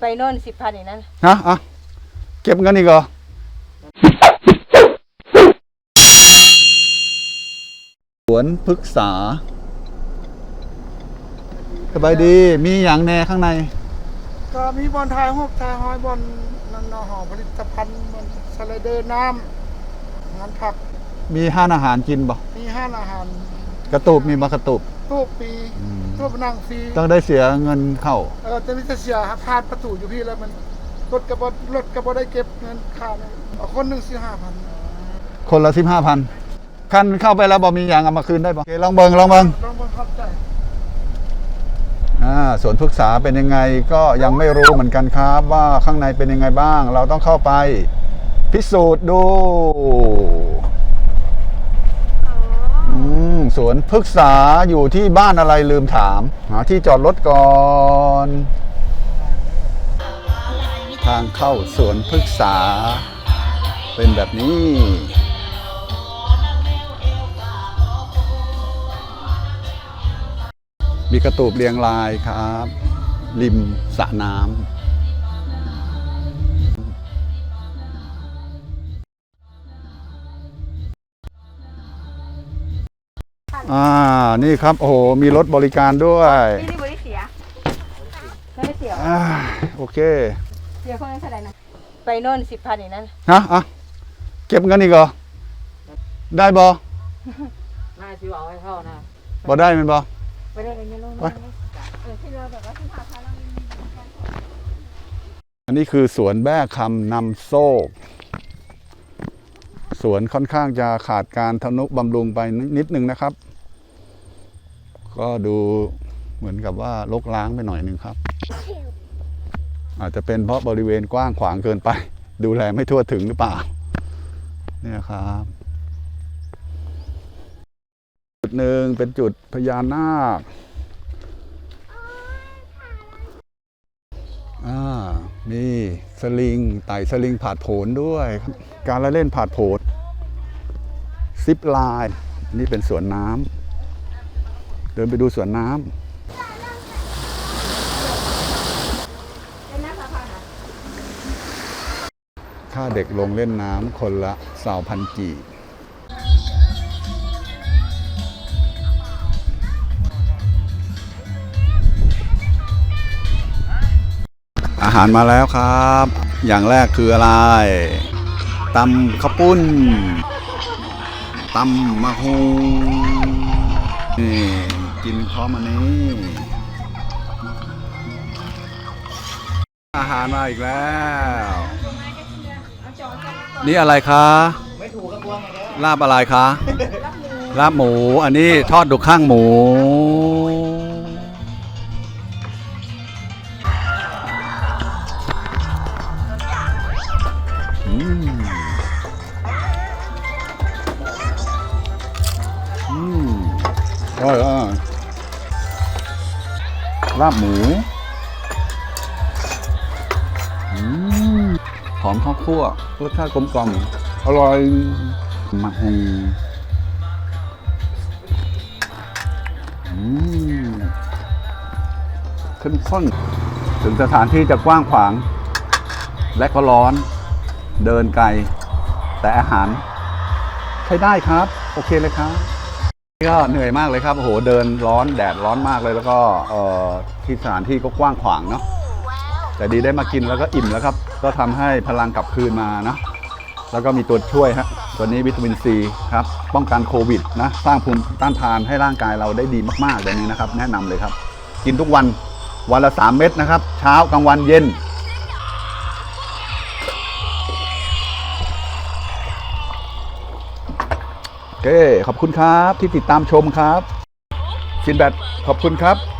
ไปโน่นสิบพันอีกนั้นฮะอะเก็บเงินอีกเหรอสวนพฤกษา สบายดีมีอย่างแน่ข้างใน ก็มีบอลทายหกทายห้อยบอลนันนอหอผลิตภัณฑ์บอลสไลเดอร์น้ำงานผักมีห้านอาหารกินบ่มีห้านอาหาร กระตูบมีมากระตูบ ตู้ปีตู้นั่งฟรีต้องได้เสียเงินเข้า เออจะมีแต่เสียผ่านประตูอยู่พี่แล้วมันรถกระบะรถกระบะได้เก็บเงินค่าเลยเอาคนหนึ่งสี่ห้าพันคนละสิบห้าพันคันเข้าไปแล้วบอมีอย่างเอามาคืนได้บ่โอเคลองเบิงลองเบิงลองบังคับใจอ่าสวนพฤกษาเป็นยังไงก็ยังไม่รู้เหมือนกันครับ ว่าข้างในเป็นยังไงบ้าง เราต้องเข้าไป พิสูจน์ดูอืม สวนพฤกษาอยู่ที่บ้านอะไรลืมถาม หาที่จอดรถก่อน ทางเข้าสวนพฤกษา เป็นแบบนี้มีกระตูบเรียงรายครับ ริมสระน้ำ อ่า นี่ครับ โอ้โห มีรถบริการด้วยนี่นี่บริเสียไม่ได้เสียอ่าโอเคเสียคนนั้นเท่าไหร่นะไปโน่นสิบพันอีกนั้นฮะอะเก็บเงินอีกเหรอ ได้บอน่าชิวเอาให้เข้านะบอได้แมันบอไปได้กันเยอะลงไปเออที่เราแบบว่าที่พาพาเราอันนี้คือสวนแบ้คำนำโซกสวนค่อนข้างจะขาดการทนุบำรุงไปนิดนึงนะครับ ก็ดูเหมือนกับว่าลกล้างไปหน่อยหนึ่งครับ อาจจะเป็นเพราะบริเวณกว้างขวางเกินไป ดูแลไม่ทั่วถึงหรือเปล่า เนี่ยครับ จุดหนึ่งเป็นจุดพญานาคอ่ามีสลิงไต่สลิงผาดโผนด้วยการละเล่นผาดโผนซิปไลน์นี่เป็นสวนน้ำ เดินไปดูสวนน้ำค่าเด็กลงเล่นน้ำคนละสาวพันกีอาหารมาแล้วครับ อย่างแรกคืออะไรตำข้าวปุ้นตำมะฮง นี่กินพร้อมอันนี้ อาหารมาอีกแล้ว นี่อะไรคะไม่ถูกกระบวงแล้วลาบอะไรคะลาบหมู อันนี้ทอดดุกข้างหมู อร่อยอะลาบหมูหอมข้าวคั่วรสชาติกลมกล่อมอร่อยมะฮงอืมเข้มข้นถึงสถานที่จะกว้างขวาง และก็ร้อนเดินไกล แต่อาหาร ใช้ได้ครับ โอเคเลยครับ ก็เหนื่อยมากเลยครับโอ้โหเดินร้อนแดดร้อนมากเลยแล้วก็เอ่อที่สถานที่ก็กว้างขวางเนาะแต่ดีได้มากินแล้วก็อิ่มแล้วครับ ก็ทำให้พลังกลับคืนมานะแล้วก็มีตัวช่วยฮะตัวนี้วิตามินซีครับป้องกันโควิดนะสร้างภูมิต้านทานให้ร่างกายเราได้ดีมากๆแบบนี้นะครับ แนะนำเลยครับ กินทุกวันวันละ 3 เม็ดนะครับ เช้ากลางวันเย็น เค ขอบคุณครับที่ติดตามชมครับชินแบทขอบคุณครับ